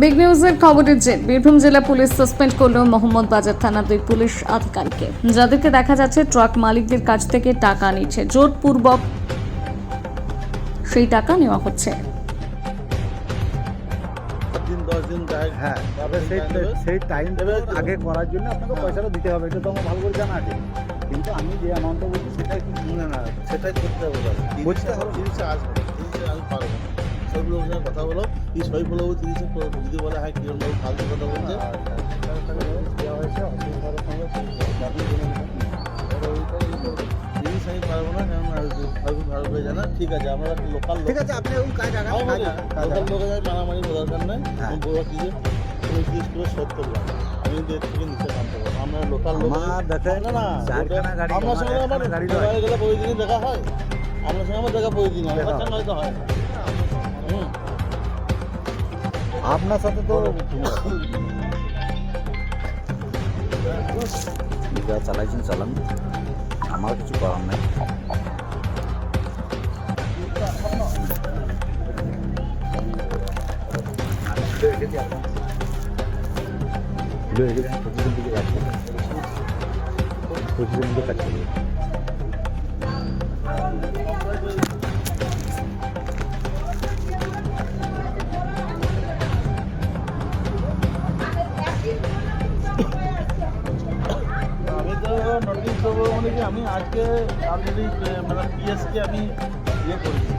Big নিউজের খবরের জের বীরভূম জেলা পুলিশ সাসপেন্ড করল মোহাম্মদ বাজার থানার দুই পুলিশ আধিকারিককে। যাদেরকে দেখা যাচ্ছে ট্রাক মালিকদের কাছ থেকে টাকা নিচ্ছে। জোরপূর্বক সেই টাকা নেওয়া হচ্ছে। হ্যাঁ তবে সেই সেই টাইম আগে করার জন্য আপনাকে হ্যাঁ। পয়সাটা দিতে হবে এটা তো আমার ভালো করে জানা আছে। কিন্তু আমি যে অ্যামাউন্টটা বলছি সেটাই না না সেটাই করতে হবে। বুঝতে হবে। তিরিশে আসবে তিরিশে আমি পারব না সবগুলোর সঙ্গে কথা বলো। এই বলব তিরিশে যদি বলে হ্যাঁ কিরণ বাবু ফালতু কথা বলছে। দেওয়া হয়েছে অসুবিধার সঙ্গে আপনি জেনে নেবেন। এবার ওইটাই করব। তিরিশ আমি পারব না কারণ সরফ ভালো করে জানা ঠিক আছে আমরা একটা লোকাল ঠিক আছে আপনি ওই কাজ আগান আমি কাজ বলি, আগান, কাজ লোকাল লোকের সাথে মারামারি দরকার নেই। হ্যাঁ। বলব কি যে তুমি তিরিশ করে শোধ করলাম আমি কিন্তু থেকে নিচে নামতে পারব আমরা লোকাল লোক আমার না না আপনার সঙ্গে আমার দেখা হয় আপনার সঙ্গে আমার দেখা হয়। সঙ্গে হয়তো হয়। আপনার সাথে তো যা চালাইছেন চালান। আমার কিছু করার নেই। পঁচিশের দিকে যাচ্ছে পঁচিশের দিকে কাজ করবে নোটিশ দেবো মানে কি আমি আজকে অলরেডি মানে পিএসকে আমি ইয়ে করেছি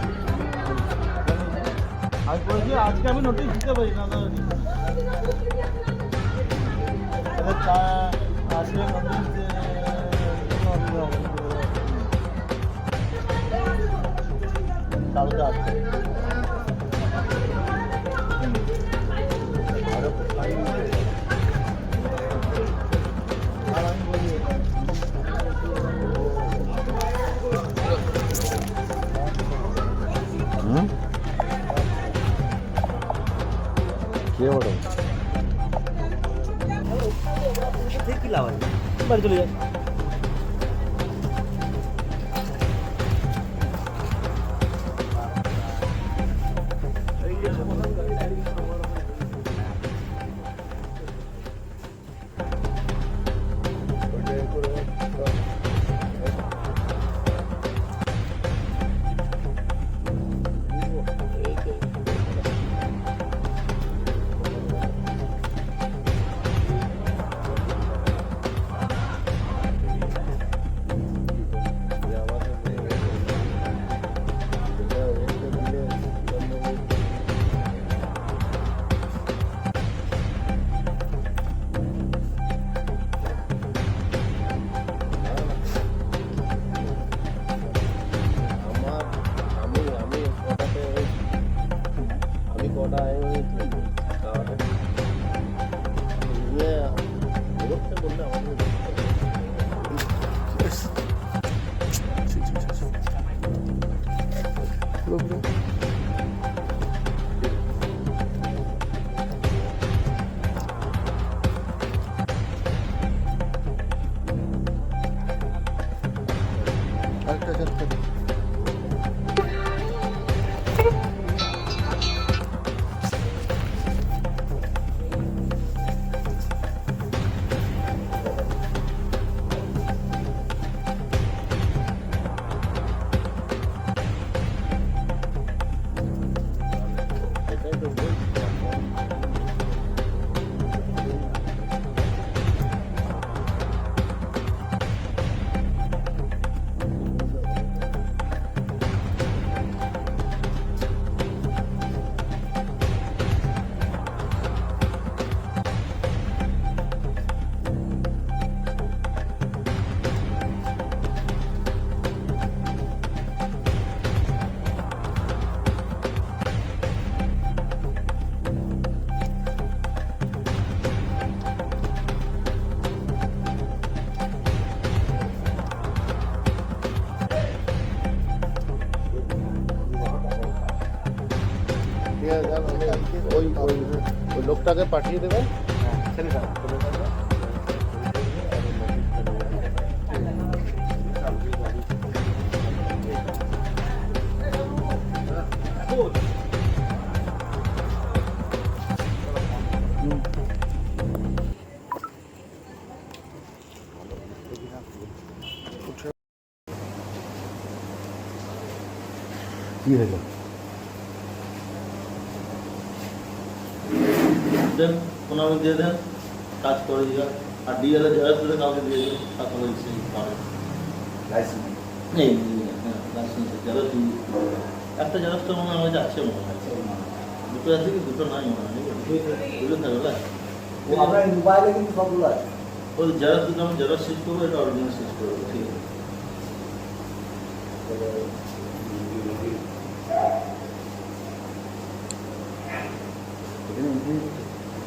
আজ করেছি আজকে আমি নোটিশ দিতে পারি না তো আচ্ছা, চা- আজকে নোটিশ কালকে আসছে বাড়ি চলে যাই beaucoup. ওই ওই লোকটাকে পাঠিয়ে দেবেন? ছেলেটা কি হলো? দেন ওনাকে দিয়ে দেন কাজ করে দিও আর ডিএলএ জেরক্স দিলে কাউকে দিয়ে দিও তারপরে সেই হ্যাঁ লাইসেন্স জেরক্স একটা জেরক্সটা মনে হয় আছে মনে হয়। দুটো আছে কি? দুটো নাই মনে হয় দুটো থাকবে না? আপনার মোবাইলে কিন্তু সবগুলো আছে। ওই জেরক্স দুটো আমি জেরক্স শেষ করব এটা অরিজিনাল শেষ করব ঠিক আছে?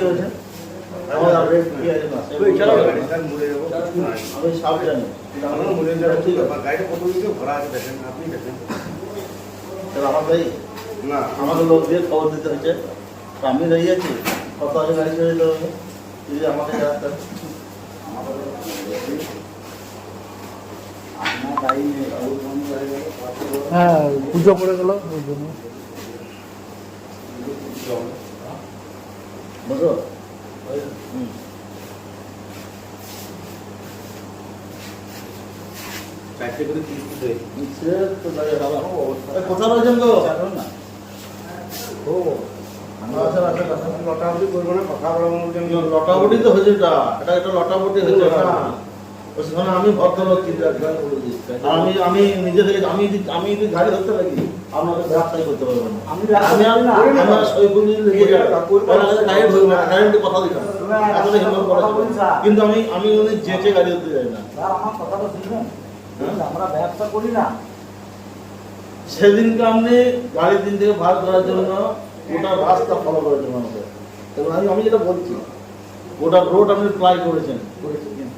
হয়েছে? আমার আপডেট কি আছে না? আমি সব জানি। ঠিক আছে। তাহলে আমার ভাই আমাকে লোক দিয়ে খবর দিতে হয়েছে আমি দাঁড়িয়ে আছি কত আগে গাড়ি ছেড়ে দিতে হবে যদি আমাকে রাস্তা আপনার গাড়ি নেই বাবুর বন্ধ হয়ে হ্যাঁ পুজো পড়ে গেল ওই জন্য। হুম। তো। এ, কোথায় না ও আচ্ছা আচ্ছা আচ্ছা লটাবটি তো হয়েছে এটা। এটা একটা লটাবটি হয়েছে। সেখানে আমি ভদ্রলোক কিন্তু আমি আমি নিজে থেকে আমি যদি আমি যদি গাড়ি ধরতে লাগি আপনাকে ব্যবসায় করতে পারবেন না। আমি আমি আমি আমি আর সৈফুল যদি লেগে যাই তাহলে আমাকে গাড়ি ধরবো না গাড়ি কথা দিতাম এতটা হিম্মত করা কিন্তু আমি আমি উনি যেচে গাড়ি ধরতে যাই না। আমার কথাটা শুনবেন? হ্যাঁ? আমরা ব্যবসা করি না। সেদিনকে আপনি গাড়ি দিন থেকে ভাগ করার জন্য ওটা রাস্তা ফলো আমাকে। এবং আমি আমি যেটা বলছি ওটা রোড আপনি ট্রাই করেছেন?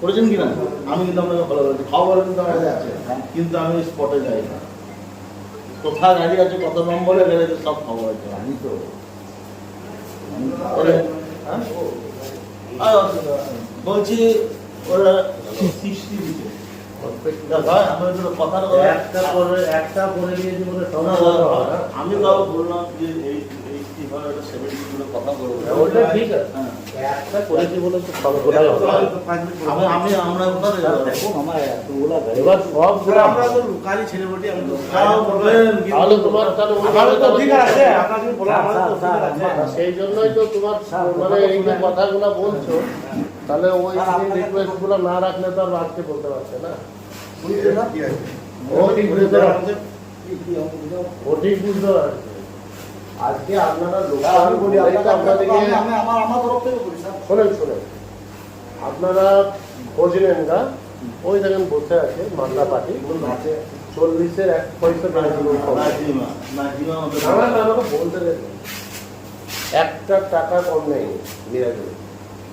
করেছেন কি না আমি কিন্তু আপনাকে ফলো করেছি খবর কিন্তু আমার কাছে আছে। কিন্তু আমি স্পটে যাই না। কোথায় গাড়ি আছে কত নম্বরে আছে সব খবর আছে। জানি তো হ্যাঁ? বলছি ওরা সৃষ্টি ভাই আমি। আমি তাও বললাম যে এই কীভাবে একটা সেভেন্টি গুলো কথা বলব ওটা ঠিক আছে। হ্যাঁ। একটা করেছি বলে তো সবগুলাই হবে আমি আমি আমরা কোথায় স্যার, আমার এতগুলা এবার সব আমরা তো লোকালি ছেলে বটি আমি তো তাও বলবেন কিন্তু- তাহলে তোমার তাহলে আমাদের তো জায়গাটা- আছে, আপনার যদি বলা আমাদের তো ঠিক আছে। সেই জন্যই তো তোমার মানে এই যে কথাগুলো বলছো তাহলে ওই রিকোয়েস্টগুলো না রাখলে তো আর আজকে বলতে পারছে না বুঝলে না? ও ঠিক বুঝতে পারছে? ও ঠিক বুঝতে পারছে আজকে আপনারা স্যার, বলি আপনাদেরকে আমি- আমি- আমার আমার তরফ থেকে বলি স্যার। শোনেন শোনেন। আপনারা খোঁজ নেন গা ওই দেখেন বসে আছে মাল্লা পার্টি। চল্লিশের এক পয়সা না না না বলতে একটা টাকা কম নেই মিরাজে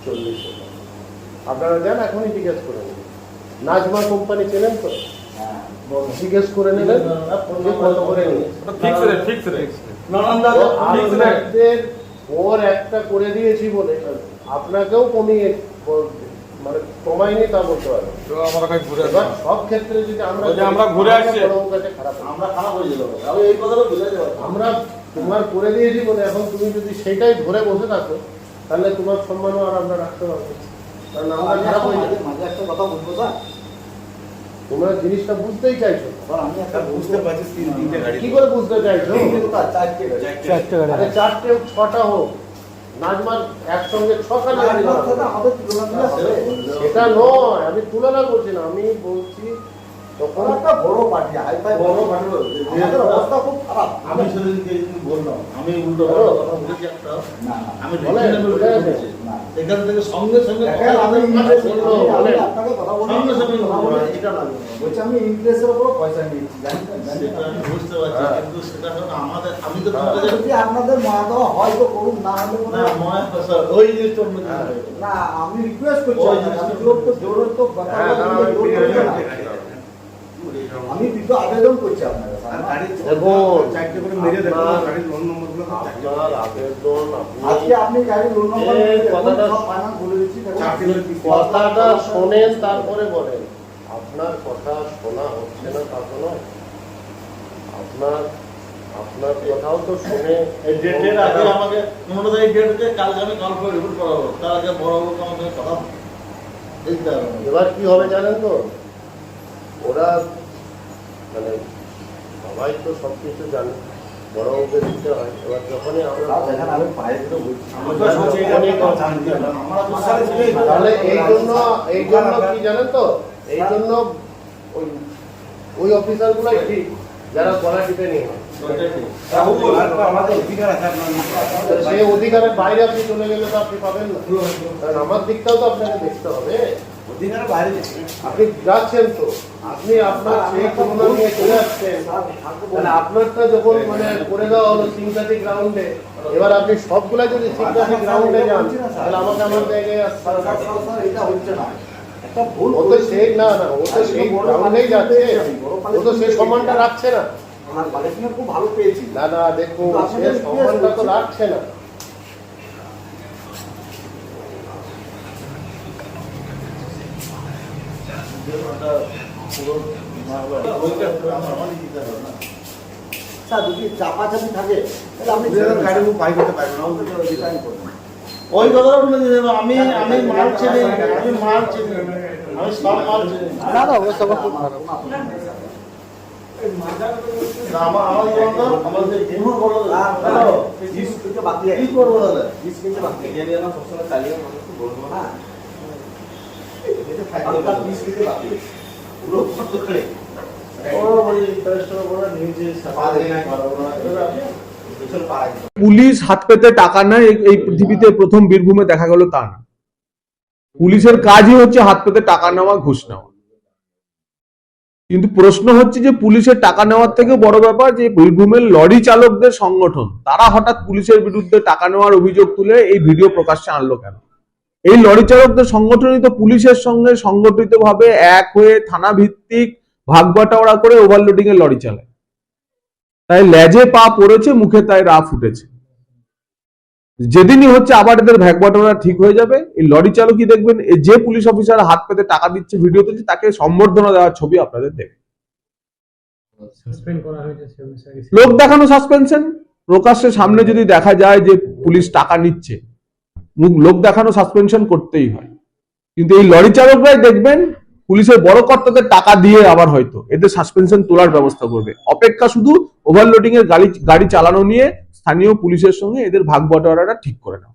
চল্লিশ আপনারা যান এখনই জিজ্ঞেস করে নেবেন নাজমা কোম্পানি চেনেন তো? হ্যাঁ জিজ্ঞেস করে নেবেন কত করে নিয়ে আপনাদের ওর একটা করে দিয়েছি বলে আপনাকেও কমিয়ে মানে তা বলতে পারব। সব ক্ষেত্রে যদি আমরা ঘুরে আসছি। আমরা খারাপ হয়ে যেতে আমি এই কথাটা বুঝাতে আমরা তোমার করে দিয়েছি বলে এখন তুমি যদি সেটাই ধরে বসে থাকো তাহলে তোমার সম্মানও আর আমরা রাখতে পারব কারণ আমরা খারাপ হয়ে মাঝে মাঝে একটা কথা বলব তোমরা জিনিসটা বুঝতেই চাইছো। আমি একটা বুঝতে পারছি কি করে বুঝতে চাইছো? চারটে গাড়ি। আরে চারটে হোক, ছটা হোক। নাজমার একসঙ্গে ছখানা গাড়ি হবে। সেটা নয় আমি তুলনা করছি না আমি বলছি তখন ওরা একটা বড় পার্টি হাই ফাই বড় পাঠাবো। আমাদের অবস্থা খুব খারাপ আমি সেদিনকে বললাম আমি উল্টো কথা বলেছি একটা না আমি বলে, reasonable বলে। কথা বলেছি। না। এখান থেকে সঙ্গে সঙ্গে আমি বলে, ইংরেজি- বলল, আমি- আমি বলে। আপনাকে কথা বলি সঙ্গে সঙ্গে কথা বলি। এটা লাগবে বলছি আমি ইংরেজের উপর পয়সা নিয়েছি জানেন বুঝতে পারছি। কিন্তু সেটা হলো আমাদের আমি তো। যদি আপনাদের দেওয়া হয় তো করুন না হলে না মনে হয় ওই জিনিসটা হ্যাঁ। না আমি রিকোয়েস্ট করছি আমি জোর তো জোরের তো হ্যাঁ, বলতে হ্যাঁ, গেলে জোর আমি আবেদন করছি আপনার কথাটা- শোনেন তারপরে বলেন। আপনার কথা শোনা হচ্ছে না তা তো নয়। আপনার আপনার কথাও তো শুনে ডেটের আগে আমাকে মনে হয় এই কালকে আমি কল করে রিপোর্ট করাবো। তার আগে বড় বড় আমার কথা দেখতে হবে। এবার কি হবে জানেন তো? ওরা মানে সবাই তো সব কিছু জানে বড় ওকে দিতে হয়। এবার যখনই আমরা তাহলে এই জন্য এই জন্য কি জানেন তো? এই জন্য ওই ওই ঠিক যারা গলা টিপে নিয়ে সেই অধিকারের বাইরে আপনি চলে গেলে তো আপনি পাবেন না। কারণ আমার দিকটাও তো আপনাকে দেখতে হবে। আপনি যাচ্ছেন তো। আপনি আপনার সেই তুলনা নিয়ে চলে আসছেন। তাহলে আপনারটা যখন মানে করে দেওয়া হলো সিম্পাথিক গ্রাউন্ডে এবার আপনি সবগুলা যদি সিম্পাথিক গ্রাউন্ডে যান তাহলে আমাকে আমার জায়গায় এটা হচ্ছে না। ও তো সেই না না ও তো সেই গ্রাউন্ডেই যাচ্ছে। ও তো সেই সম্মানটা রাখছে না। আমার কোয়ালিফিকেশন খুব ভালো পেয়েছি। না না দেখুন সে সম্মানটা তো রাখছে না ওটা পুরো মামলা। ওইটা পুরো আমার আমারই দিতে হবে না। স্যার যদি চাপাচাপি থাকে তাহলে আপনি গাড়ি পাই করতে পারবেন না ওই কথাটা বলে দিতে আমি আমি মারছি নি, আমি মারছি নি। আমি সব মারছি নি। না না অবস্থা খুব খারাপ বাকি করে পুলিশ হাত পেতে টাকা নেয় এই- এই পৃথিবীতে প্রথম বীরভূমে দেখা গেল তা না। পুলিশের কাজই হচ্ছে হাত পেতে টাকা নেওয়া ঘুষ নেওয়া। কিন্তু প্রশ্ন হচ্ছে যে পুলিশের টাকা নেওয়ার থেকে বড় ব্যাপার যে বীরভূমের লরি চালকদের সংগঠন তারা হঠাৎ পুলিশের বিরুদ্ধে টাকা নেওয়ার অভিযোগ তুলে এই ভিডিও প্রকাশ্যে আনলো কেন? এই লরি চালকদের সংগঠনই তো পুলিশের সঙ্গে সংগঠিতভাবে এক হয়ে থানা ভিত্তিক ভাগবাটোয়ারা করে ওভারলোডিং এর লরি চালায়। তাই লেজে পা পড়েছে মুখে তাই রা ফুটেছে যেদিনই হচ্ছে আবার এদের ভ্যাগবাটোরা ঠিক হয়ে যাবে এই লরি চালকই দেখবেন যে পুলিশ অফিসার হাত পেতে টাকা দিচ্ছে ভিডিও তুলছে তাকে সম্বর্ধনা দেওয়ার ছবি আপনাদের দেখবে সাসপেন্ড করা হয়েছে সে বিষয়ে লোক দেখানো সাসপেনশন প্রকাশ্যে সামনে যদি দেখা যায় যে পুলিশ টাকা নিচ্ছে মুখ, লোক দেখানো সাসপেনশন করতেই হয়। কিন্তু এই লরি চালকরাই দেখবেন, পুলিশের বড় কর্তাদের টাকা দিয়ে আবার হয়তো এদের সাসপেনশন তোলার ব্যবস্থা করবে। অপেক্ষা শুধু ওভারলোডিং এর গাড়ি গাড়ি চালানো নিয়ে স্থানীয় পুলিশের সঙ্গে এদের ভাগ বটোয়ারাটা ঠিক করে নাও।